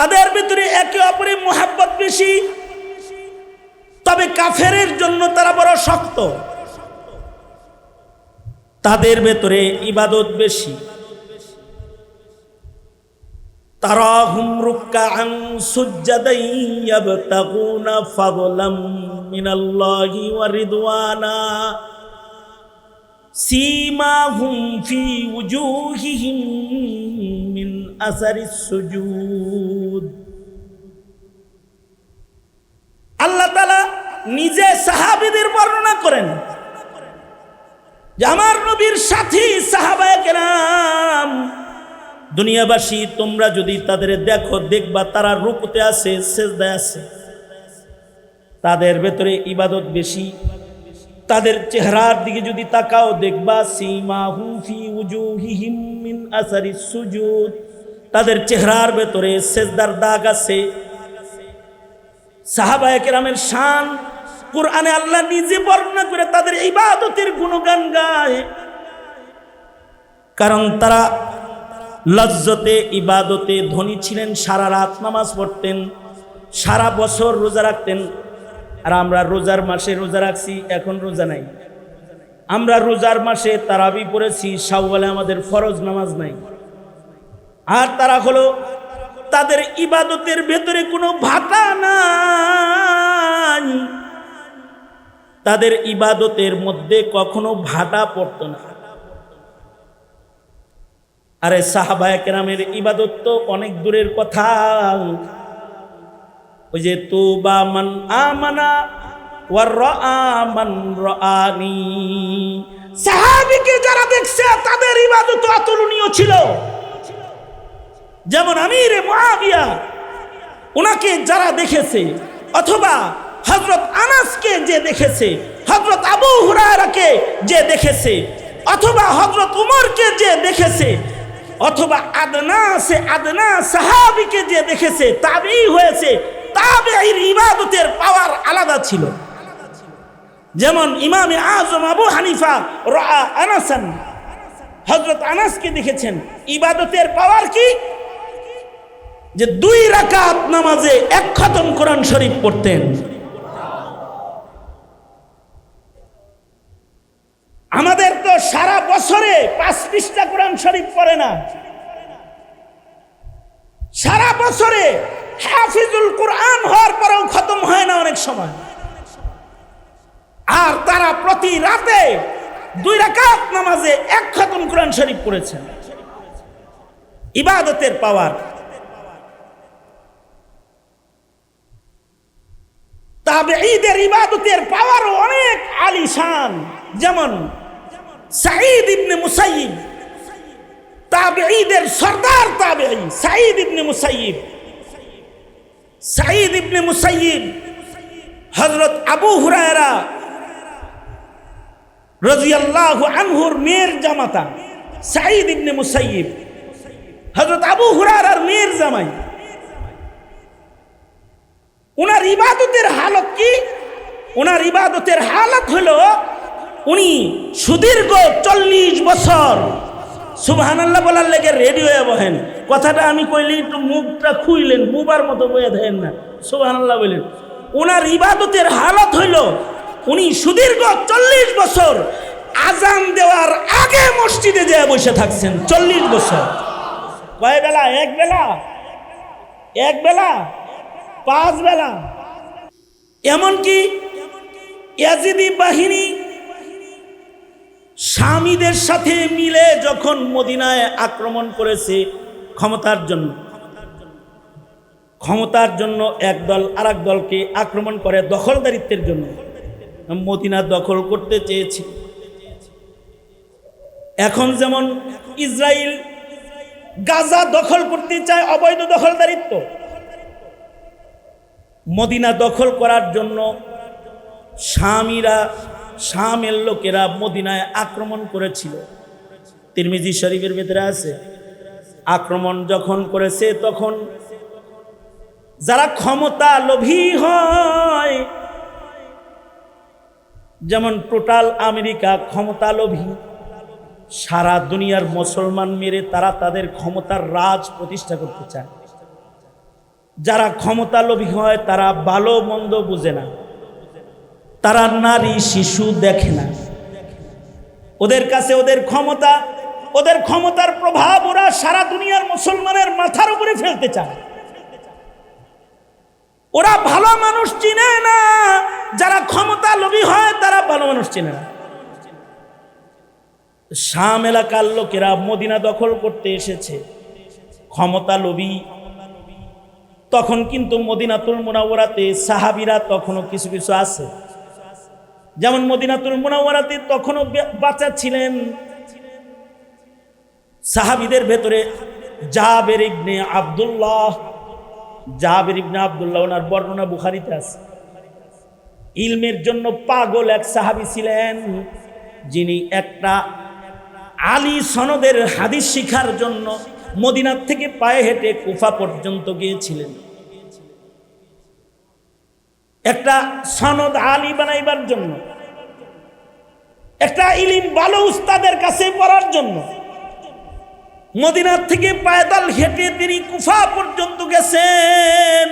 তাদের ভিতরে একে অপরে মোহাব্বত বেশি। তবে কাফেরের জন্য তারা বড় শক্ত। তাদের ভেতরে ইবাদত বেশি। তারা হুমরুক্কা আং সুজ্জাদাই ইয়াবতাগুনা ফাদলাম মিনাল্লাহি ওয়া রিদওয়ানা। সীমাহুম ফি আসারিস সুজুদ। আল্লাহ তাআলা নিজে সাহাবীদের বর্ণনা করেন আমার নবীর সাথী সাহাবায়ে কেরাম, দুনিয়াবাসী, তোমরা যদি তাদের দেখো, দেখবা তারা রূপতে আছে, সেজদায় আছে। তাদের ভেতরে ইবাদত বেশি। তাদের চেহারার দিকে যদি তাকাও, দেখবা সীমা হুফি উজুহিহিম মিন আসারি সুজুদ। তাদের চেহারার ভেতরে সেজদার দাগ আছে। সাহাবায়ে কেরামের শান কোরআনে আল্লাহ নিজে বর্ণনা করে তাদের ইবাদতের গুণগান গায়। কারণ তারা লজ্জতে, ইবাদতে ধনী ছিলেন, সারা রাত নামাজ পড়তেন, সারা বছর রোজা রাখতেন। আর আমরা রোজার মাসে রোজা রাখছি, এখন রোজা নাই। আমরা রোজার মাসে তারাবি পড়েছি সাউওয়ালে আমাদের ফরজ নামাজ নাই। আর তারা হলো তাদের ইবাদতের ভেতরে কোনো ভাতা নাই। তাদের ইবাদতের মধ্যে কখনো ভাটা পড়তো না। আরে সাহাবায় কেরামের ইবাদত তো অনেক দূরের কথা। ওই যে তু বা মান আমানা মান সাহাবিকে যারা দেখছে, তাদের ইবাদত অতুলনীয় ছিল। যেমন আমির ওনাকে যারা দেখেছে, অথবা হজরত আনাসকে যে দেখেছে হজরত আবু হুরারাকে যে দেখেছে, অথবা হজরত উমরকে যে দেখেছে, অথবা আদনা সে আদনা সাহাবিকে যে দেখেছে তাবেই হয়েছে তাবেঈর ইবাদতের পাওয়ার আলাদা ছিল। যেমন ইমামে আজম আবু হানিফা রা আনাসান হজরত আনাসকে দেখেছেন, ইবাদতের পাওয়ার কি? যে দুই রাকাত নামাজে এক খতম কোরআন শরীফ পড়তেন। আমাদের তো সারা বছরে পাঁচ পৃষ্ঠা কোরআন শরীফ পড়ে না। সারা বছরে হাফিজুল কোরআন হওয়ার পরেও খতম হয় না অনেক সময়। আর তারা প্রতি রাতে দুই রাকাত নামাজে এক খতম কোরআন শরীফ পড়েছেন। ইবাদতের পাওয়ার। তবে ঈদের ইবাদতের পাওয়ারও অনেক আলিশান। যেমন সাঈদ ইবনে মুসাইব তাবেঈদের সর্দার তাবেঈ সাঈদ ইবনে মুসাইব সাঈদ ইবনে মুসাইব হযরত আবু হুরায়রা রাদিয়াল্লাহু আনহুর মেয়ের জামাতা, সাঈদ ইবনে মুসাইব হযরত আবু হুরায়রার মেয়ের জামাই ওনার ইবাদতের হালত কি? ওনার ইবাদতের হালত হলো উনি সুদীর্ঘ চল্লিশ বছর, সুবহানাল্লাহ বলার লেগে রেডি বহেন কথাটা আমি কইলে একটু মুখটা খুইলেন, বুবার মতো বয়ে দেন না, সুবহানাল্লাহ বললেন ওনার ইবাদতের হালত হইল উনি সুদীর্ঘ চল্লিশ বছর আজান দেওয়ার আগে মসজিদে যেয়ে বসে থাকছেন, চল্লিশ বছর। কয় বেলা? এক বেলা? এক বেলা? পাঁচ বেলা। এমনকি ইয়াজিদি বাহিনী স্বামীদের সাথে মিলে যখন মদিনায় আক্রমণ করেছে, ক্ষমতার জন্য। ক্ষমতার জন্য এক দল আর দলকে আক্রমণ করে দখলদারিত্বের জন্য। মদিনা দখল করতে চেয়েছে। এখন যেমন ইসরায়েল গাজা দখল করতে চায় অবৈধ দখলদারিত্ব মদিনা দখল করার জন্য স্বামীরা শামের লোকেরা মদিনায় আক্রমণ করেছিল। তিরমিজি শরীফের ভেতরে আছে। আক্রমণ যখন করেছে, তখন যারা ক্ষমতা লোভী হয়, যেমন টোটাল আমেরিকা ক্ষমতা লোভী, সারা দুনিয়ার মুসলমান মেরে তারা তাদের ক্ষমতার রাজ প্রতিষ্ঠা করতে চায়। যারা ক্ষমতা লোভী হয়, তারা ভালো মন্দ বুঝে না। তারা নারী, শিশু দেখে না। ওদের কাছে ওদের ক্ষমতা, ওদের ক্ষমতার প্রভাব ওরা সারা দুনিয়ার মুসলমানের মাথার উপরে ফেলতে চায়। ওরা ভালো মানুষ চিনে না। যারা ক্ষমতা লোভী হয়, তারা ভালো মানুষ চিনে না। শাম এলাকার লোকেরা মদিনা দখল করতে এসেছে। ক্ষমতা লোভী তখন কিন্তু মদিনাতুল মোনাওয়ারাতে সাহাবিরা তখনও কিছু কিছু আছে। যেমন মদিনাতুল মোনাওয়ারাতে তখনও বে- বাচ্চা ছিলেন। সাহাবিদের ভেতরে জাহাবের ইবনে আব্দুল্লাহ। জাবের ইবনে আব্দুল্লাহ, ওনার বর্ণনা বুখারিতে আছে। ইলমের জন্য পাগল এক সাহাবি ছিলেন, যিনি একটা আলী সনদের হাদিস শিখার জন্য মদিনার থেকে পায়ে হেঁটে কুফা পর্যন্ত গিয়েছিলেন। একটা সনদ আলী বানাইবার জন্য, একটা ইলিম ভালো উস্তাদের কাছে পড়ার জন্য, মদিনার থেকে পায়দাল হেঁটে তিনি কুফা পর্যন্ত গেছেন।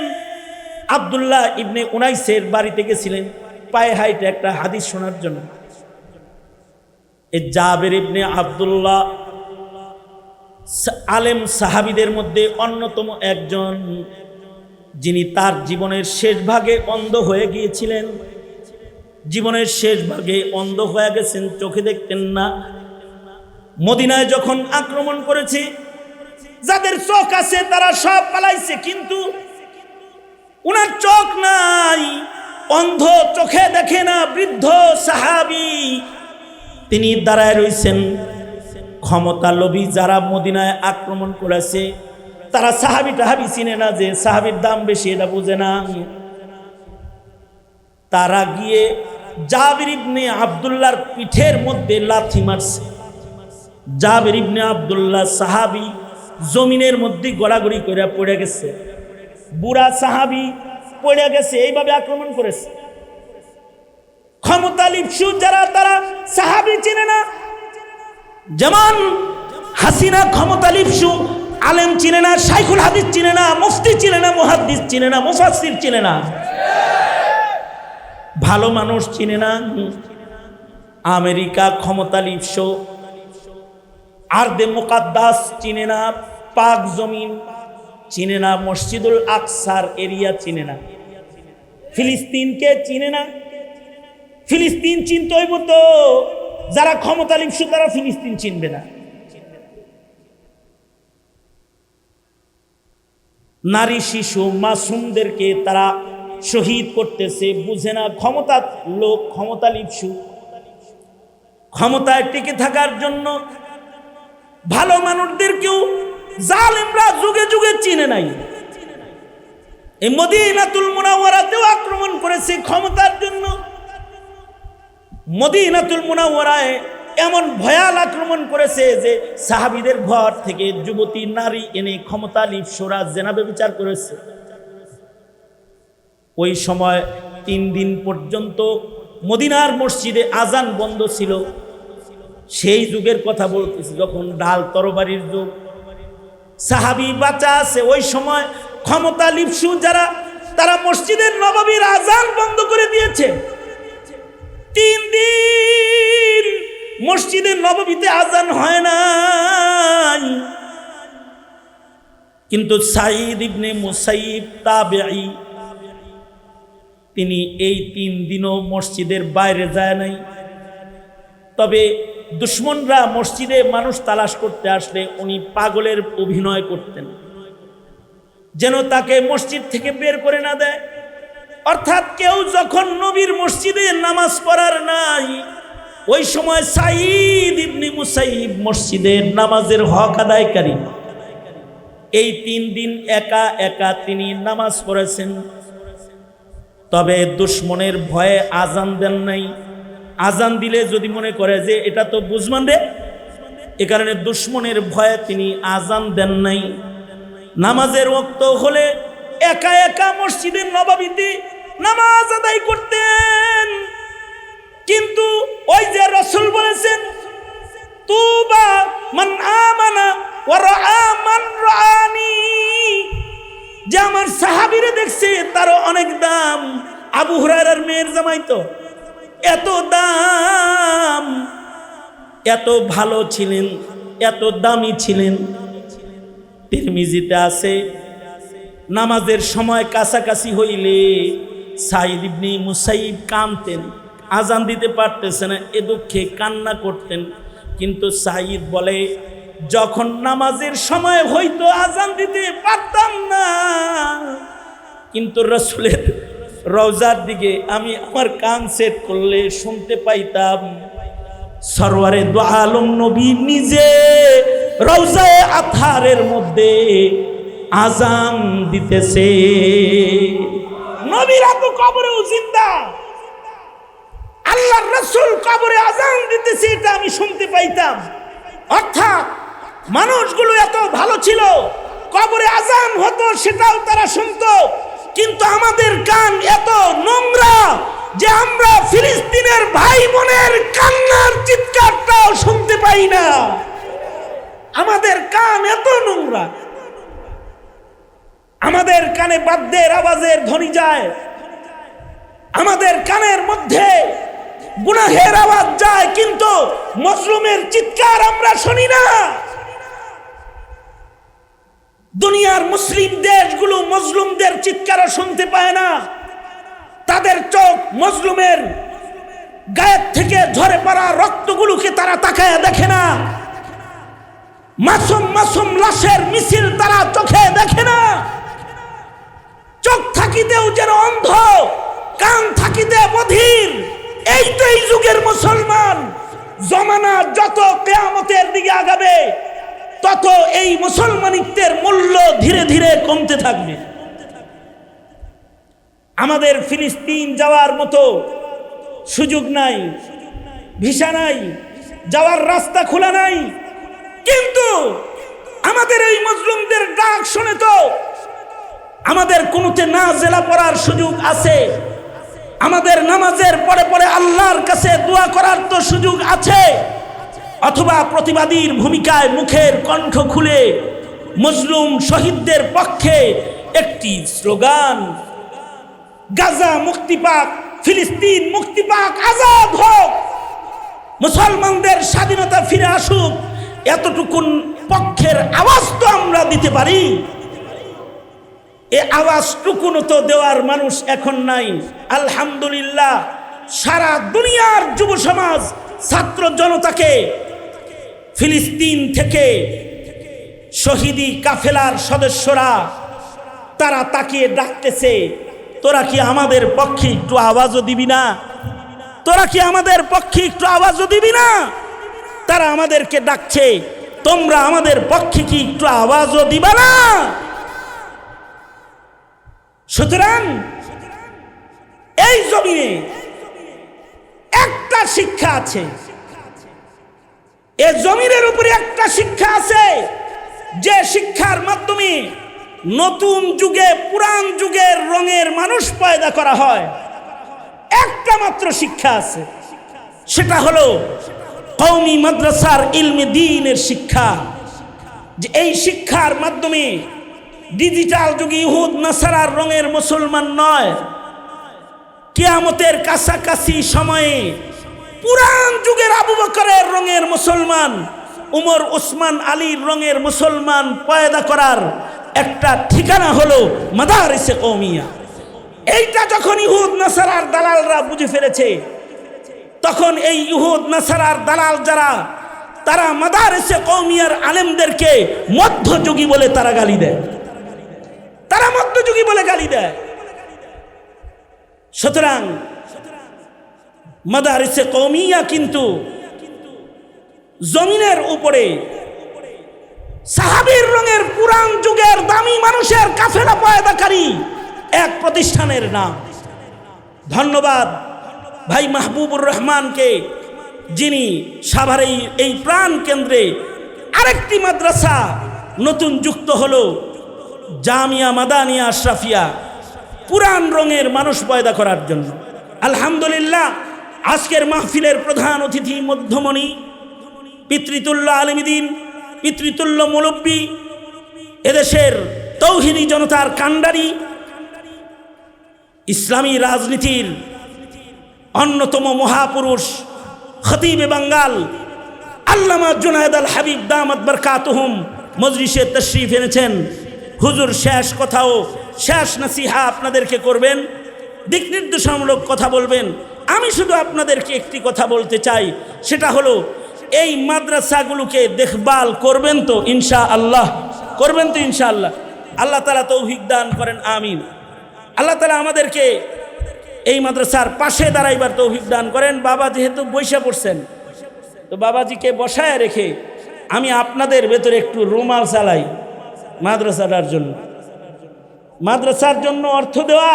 আব্দুল্লাহ ইবনে উনাইসের বাড়িতে গেছিলেন, পায়ে হাইটে একটা হাদিস শোনার জন্য। এ জাবের ইবনে আব্দুল্লাহ আলেম সাহাবিদের মধ্যে অন্যতম একজন, যিনি তার জীবনের শেষ ভাগে অন্ধ হয়ে গিয়েছিলেন। জীবনের শেষ ভাগে অন্ধ হয়ে গেছেন, চোখে দেখতেন না। মদিনায় যখন আক্রমণ করেছে, যাদের চোখ আছে তারা সব পালাইছে, কিন্তু উনার চোখ নাই। অন্ধ চোখে দেখে না, বৃদ্ধ সাহাবি তিনি দাঁড়ায় রয়েছেন ক্ষমতা লোভী যারা মদিনায় আক্রমণ করেছে, তারা সাহাবি টাহাবি চিনে না যে সাহাবির দাম বেশি, এটা বুঝে না। তারা গিয়ে জাবির ইবনে আবদুল্লার পিঠের মধ্যে লাথি মারছে। জাবির ইবনে আবদুল্লাহ সাহাবি জমিনের মধ্যে গড়াগড়ি করে পড়ে গেছে। বুড়া সাহাবি পড়ে গেছে, এইভাবে আক্রমণ করেছে। ক্ষমতা লিপসু যারা, তারা সাহাবি চিনে না যেমন হাসিনা ক্ষমতা লিপসু, আলেম চিনে না, শাইখুল হাদিস চিনে না, মুফতি চিনে না, মুহাদ্দিস চিনে না, মুফাসসির চিনে না। ভালো মানুষ চিনে না, আমেরিকা ক্ষমতা লিপসু, আর্দে মুকাদ্দাস চিনে না, পাক জমিন চিনে না, মসজিদুল আকসার এরিয়া চিনে না। ফিলিস্তিনকে চিনে না। ফিলিস্তিন চিনতে হইব তো। যারা ক্ষমতা লিপসু তারা ফিলিস্তিন চিনবে না। নারী, শিশু, মাসুমদেরকে তারা শহীদ করতেছে, বুঝে না, ক্ষমতা লোক, ক্ষমতা লিপসু। ক্ষমতায় টিকে থাকার জন্য ভালো মানুষদেরকেও জালেমরা যুগে যুগে চিনে নাই। এই মদিনাতুল মুনাওয়ারাতেও আক্রমণ করেছে ক্ষমতার জন্য। মদিনাতুল মুনাওয়ারায় এমন ভয়াল আক্রমণ করেছে যে সাহাবিদের ঘর থেকে যুবতী নারী এনে ক্ষমতা লিপসরা জেনাবে বিচার করেছে। ওই সময় তিন দিন পর্যন্ত মদিনার মসজিদে আজান বন্ধ ছিল। সেই যুগের কথা বলতেছি, যখন ডাল তরবারির যুগ। সাহাবি বাচ্চা আছে, ওই সময় ক্ষমতা লিপসু যারা, তারা মসজিদের নবাবীর আজান বন্ধ করে দিয়েছে। তিন দিন মসজিদের নবমীতে আজান হয় নাই। কিন্তু সাইদ ইবনে মুসাইব তাবেঈ, তিনি এই তিন দিনও মসজিদের বাইরে যায় নাই। তবে দুশ্মনরা মসজিদে মানুষ তালাশ করতে আসলে উনি পাগলের অভিনয় করতেন। যেন তাকে মসজিদ থেকে বের করে না দেয়। অর্থাৎ কেউ যখন নবীর মসজিদে নামাজ পড়ার নাই, ওই সময় সাইদ ইবনি মুসাইব মসজিদের নামাজের হক আদায়কারী। এই তিন দিন একা একা তিনি নামাজ পড়েছেন। তবে দুশ্মনের ভয়ে আজান দেন নাই। আজান দিলে যদি মনে করে যে এটা তো বুঝমান রে, এ কারণে দুশ্মনের ভয়ে তিনি আজান দেন নাই। নামাজের ওক্ত হলে একা একা মসজিদের নবাবিতে নামাজ আদায় করতেন। কিন্তু ওই যে রসুল বলেছেন মান আমানা ওয়া রাআ মান রাআনি। যে আমার তারও অনেক দাম। আবু মেয়ের জামাই তো। এত দাম। এত ভালো ছিলেন, এত দামি ছিলেন। আছে, নামাজের সময় কাছাকাছি হইলে সাইদ ইবনি মুসাইব কানতেন, আজান দিতে পারতেছে না, এ দুঃখে কান্না করতেন। কিন্তু সাইদ বলে, যখন নামাজের সময় হইতো, আজান দিতে পারতাম না। কিন্তু রসুলের রওজার দিকে আমি আমার কান সেট করলে শুনতে পাইতাম সরোয়ারে দো আলম নবী নিজে রওজায় আথারের মধ্যে আজান দিতেছে। নবীরা তো কবরেও জিন্দা। আল্লাহর রসুল কবরে আজান দিতেছে, এটা আমি শুনতে পাইতাম। অর্থাৎ মানুষগুলো এত ভালো ছিল, কবরে আজান হতো, সেটাও তারা শুনতো। কিন্তু আমাদের কান এত নোংরা যে আমরা ফিলিস্তিনের ভাই বোনের কান্নার চিৎকারটাও শুনতে পাই না। আমাদের কান এত নোংরা আমাদের কানে বাদ্যের আওয়াজের ধ্বনি যায়। আমাদের কানের মধ্যে গুনাহের আওয়াজ যায়, কিন্তু মজলুমের চিৎকার আমরা শুনি না। দুনিয়ার মুসলিম দেশগুলো মজলুমদের চিৎকারও শুনতে পায় না। তাদের চোখ মজলুমের গায়ের থেকে ঝরে পড়া রক্তগুলোকে তারা তাকায় দেখে না। মাসুম মাসুম লাশের মিছিল তারা চোখে দেখে না। চোখ থাকিতেও যেন অন্ধ, কান থাকিতে বধির এই তো এই যুগের মুসলমান। জমানা যত কেয়ামতের দিকে আগাবে, তত এই মুসলমানিত্বের মূল্য ধীরে ধীরে কমতে থাকবে। আমাদের ফিলিস্তিন যাওয়ার মতো সুযোগ নাই, ভিসা নাই, যাওয়ার রাস্তা খোলা নাই। কিন্তু আমাদের এই মজলুমদের ডাক শুনে তো আমাদের কোনোতে না জেলা পড়ার সুযোগ আছে, আমাদের নামাজের পরে পরে আল্লাহর কাছে দোয়া করার তো সুযোগ আছে। অথবা প্রতিবাদীর ভূমিকায় মুখের কণ্ঠ খুলে মজলুম শহীদদের পক্ষে একটি স্লোগান, গাজা মুক্তি পাক ফিলিস্তিন মুক্তি পাক আজাদ হোক, মুসলমানদের স্বাধীনতা ফিরে আসুক, এতটুকুন পক্ষের আওয়াজ তো আমরা দিতে পারি। এ আওয়াজটুকুনও তো দেওয়ার মানুষ এখন নাই। আলহামদুলিল্লাহ, সারা দুনিয়ার যুব সমাজ, ছাত্র জনতাকে, ফিলিস্তিন থেকে শহীদি কাফেলার সদস্যরা, তারা তাকিয়ে ডাকতেছে, তোরা কি আমাদের পক্ষে একটু আওয়াজও দিবি না? তোরা কি আমাদের পক্ষে একটু আওয়াজও দিবি না? তারা আমাদেরকে ডাকছে, তোমরা আমাদের পক্ষে কি একটু আওয়াজও দিবা না? সুতরাং এই জমিনে একটা শিক্ষা আছে। এ জমিনের উপরে একটা শিক্ষা আছে যে শিক্ষার মাধ্যমে নতুন যুগে পুরান যুগের রঙের মানুষ পয়দা করা হয়। একটা মাত্র শিক্ষা আছে। সেটা হলো কৌমি মাদ্রাসার ইলমে দিনের শিক্ষা। যে এই শিক্ষার মাধ্যমে ডিজিটাল যুগে ইহুদ, নাসারার রঙের মুসলমান নয়। কিয়ামতের কাছাকাছি সময়ে পুরান যুগের আবু বকরের রঙের মুসলমান, উমর ওসমান আলীর রঙের মুসলমান পয়দা করার একটা ঠিকানা হলো মাদারিসে কৌমিয়া এইটা যখন ইহুদ, নাসারার দালালরা বুঝে ফেলেছে, তখন এই ইহুদ, নাসারার দালাল যারা, তারা মাদারিসে কৌমিয়ার আলেমদেরকে মধ্যযুগী বলে তারা গালি দেয়। মধ্যযুগী বলে গালি দেয়। সুতরাং মাদারিসে কৌমিয়া কিন্তু জমিনের উপরে সাহাবির রঙের পুরান যুগের দামি মানুষের কাফেলা পয়দাকারী এক প্রতিষ্ঠানের নাম। ধন্যবাদ ভাই মাহবুবুর রহমানকে, যিনি সাভার এই এই প্রাণ কেন্দ্রে আরেকটি মাদ্রাসা নতুন যুক্ত হলো। জামিয়া মাদানিয়া আশরাফিয়া, পুরান রঙের মানুষ পয়দা করার জন্য। আলহামদুলিল্লাহ, আজকের মাহফিলের প্রধান অতিথি মধ্যমণি, পিতৃতুল্য আলমদিন, পিতৃতুল্য মুলব্বী, এদেশের তৌহিনী জনতার কাণ্ডারি, ইসলামী রাজনীতির অন্যতম মহাপুরুষ, খতিবে বাঙ্গাল, আল্লামা জুনায়দ আল হাবিব দামত বরকাতহুম মজলিসে তশরিফ এনেছেন। হুজুর, শেষ কথাও, শেষ নাসিহা আপনাদেরকে করবেন। দিক নির্দেশামূলক কথা বলবেন। আমি শুধু আপনাদেরকে একটি কথা বলতে চাই, সেটা হলো, এই মাদ্রাসাগুলোকে দেখভাল করবেন তো ইনশা আল্লাহ করবেন তো ইনশা আল্লাহ আল্লাহ তালা তৌফিক দান করেন, আমিন। আল্লাহ তালা আমাদেরকে এই মাদ্রাসার পাশে দাঁড়াইবার তৌফিক দান করেন। বাবা যেহেতু বৈশা পড়ছেন, তো বাবাজিকে বসায় রেখে আমি আপনাদের ভেতরে একটু রুমাল চালাই। মাদ্রাসাটার জন্য। মাদ্রাসার জন্য অর্থ দেওয়া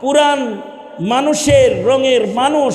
পুরান মানুষের রঙের মানুষ